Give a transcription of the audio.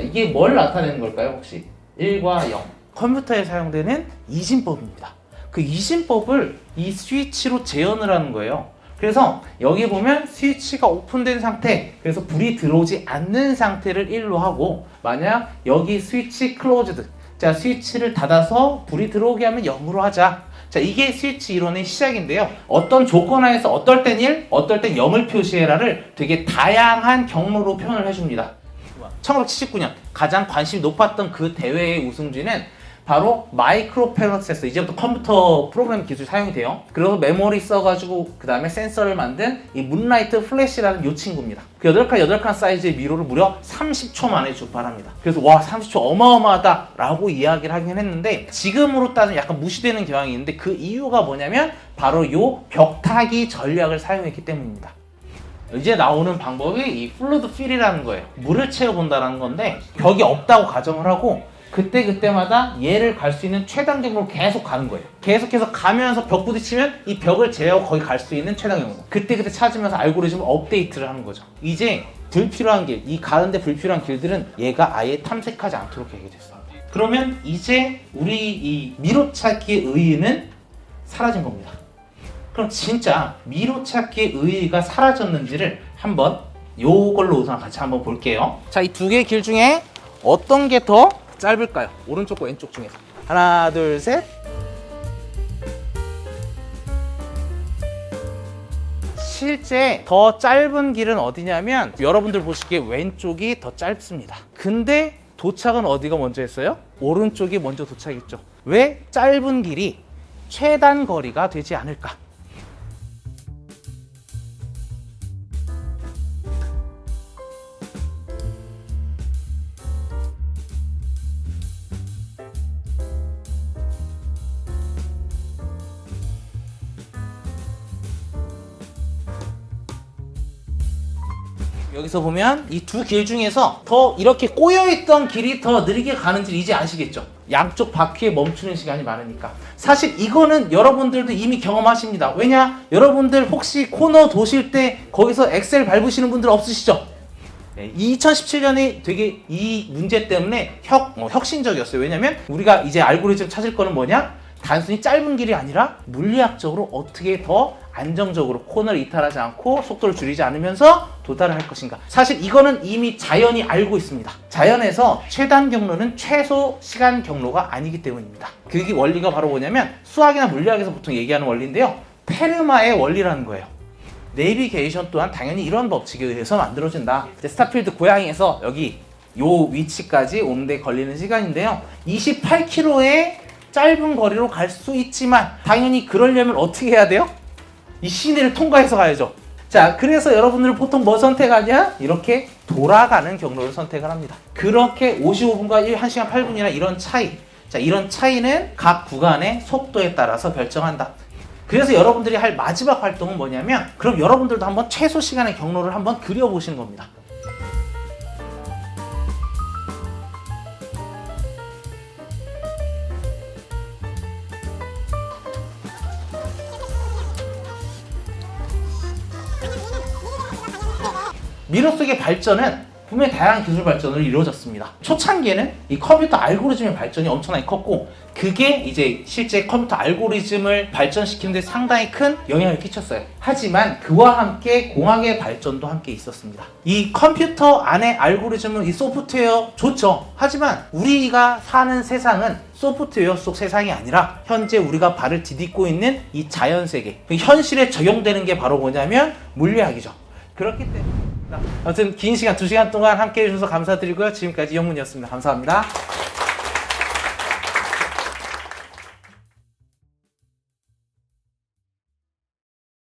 이게 뭘 나타내는 걸까요, 혹시? 1과 0. 컴퓨터에 사용되는 이진법입니다. 그 이진법을 이 스위치로 재현을 하는 거예요. 그래서 여기 보면 스위치가 오픈된 상태, 그래서 불이 들어오지 않는 상태를 1로 하고, 만약 여기 스위치 클로즈드, 자, 스위치를 닫아서 불이 들어오게 하면 0으로 하자. 자, 이게 스위치 이론의 시작인데요. 어떤 조건 하에서 어떨 땐 1, 어떨 땐 0을 표시해라를 되게 다양한 경로로 표현을 해줍니다. 1979년 가장 관심이 높았던 그 대회의 우승지는 바로 마이크로 프로세서 이제부터 컴퓨터 프로그램 기술이 사용이 돼요. 그래서 메모리 써가지고 그 다음에 센서를 만든 이 문라이트 플래시라는 요 친구입니다. 그 8칸 8칸 사이즈의 미로를 무려 30초 만에 주발합니다. 그래서 와 30초 어마어마하다 라고 이야기를 하긴 했는데 지금으로 따지면 약간 무시되는 경향이 있는데 그 이유가 뭐냐면 바로 요 벽타기 전략을 사용했기 때문입니다. 이제 나오는 방법이 이 플루드 필이라는 거예요. 물을 채워본다는 건데 벽이 없다고 가정을 하고 그때 그때마다 얘를 갈 수 있는 최단 경로로 계속 가는 거예요. 계속해서 가면서 벽 부딪히면 이 벽을 제어하고 거기 갈 수 있는 최단 경로. 그때 그때 찾으면서 알고리즘을 업데이트를 하는 거죠. 이제 불필요한 길, 이 가는데 불필요한 길들은 얘가 아예 탐색하지 않도록 얘기 됐습니다. 그러면 이제 우리 이 미로찾기의 의의는 사라진 겁니다. 그럼 진짜 미로찾기의 의의가 사라졌는지를 한번 요걸로 우선 같이 한번 볼게요. 자, 이 두 개의 길 중에 어떤 게 더 짧을까요? 오른쪽과 왼쪽 중에서. 하나, 둘, 셋. 실제 더 짧은 길은 어디냐면 여러분들 보시기에 왼쪽이 더 짧습니다. 근데 도착은 어디가 먼저 했어요? 오른쪽이 먼저 도착했죠. 왜 짧은 길이 최단 거리가 되지 않을까? 여기서 보면 이 두 길 중에서 더 이렇게 꼬여있던 길이 더 느리게 가는지 이제 아시겠죠? 양쪽 바퀴에 멈추는 시간이 많으니까. 사실 이거는 여러분들도 이미 경험하십니다. 왜냐? 여러분들 혹시 코너 도실 때 거기서 엑셀 밟으시는 분들 없으시죠? 네, 2017년에 되게 이 문제 때문에 혁, 어, 혁신적이었어요. 왜냐면 우리가 이제 알고리즘 찾을 거는 뭐냐? 단순히 짧은 길이 아니라 물리학적으로 어떻게 더 안정적으로 코너를 이탈하지 않고 속도를 줄이지 않으면서 도달을 할 것인가. 사실 이거는 이미 자연이 알고 있습니다. 자연에서 최단 경로는 최소 시간 경로가 아니기 때문입니다. 그게 원리가 바로 뭐냐면 수학이나 물리학에서 보통 얘기하는 원리인데요. 페르마의 원리라는 거예요. 내비게이션 또한 당연히 이런 법칙에 의해서 만들어진다. 스타필드 고양이에서 여기 요 위치까지 오는데 걸리는 시간인데요. 28km의 짧은 거리로 갈 수 있지만 당연히 그러려면 어떻게 해야 돼요? 이 시내를 통과해서 가야죠. 자, 그래서 여러분들 보통 뭐 선택하냐? 이렇게 돌아가는 경로를 선택을 합니다. 그렇게 55분과 1시간 8분이나 이런 차이. 자, 이런 차이는 각 구간의 속도에 따라서 결정한다. 그래서 여러분들이 할 마지막 활동은 뭐냐면 그럼 여러분들도 한번 최소 시간의 경로를 한번 그려보시는 겁니다. 미로 속의 발전은 분명히 다양한 기술 발전으로 이루어졌습니다. 초창기에는 이 컴퓨터 알고리즘의 발전이 엄청나게 컸고 그게 이제 실제 컴퓨터 알고리즘을 발전시키는 데 상당히 큰 영향을 끼쳤어요. 하지만 그와 함께 공학의 발전도 함께 있었습니다. 이 컴퓨터 안에 알고리즘은 이 소프트웨어 좋죠. 하지만 우리가 사는 세상은 소프트웨어 속 세상이 아니라 현재 우리가 발을 디딛고 있는 이 자연 세계, 그 현실에 적용되는 게 바로 뭐냐면 물리학이죠. 그렇기 때문에 아무튼 긴 시간, 두 시간 동안 함께 해주셔서 감사드리고요. 지금까지 영문이었습니다. 감사합니다.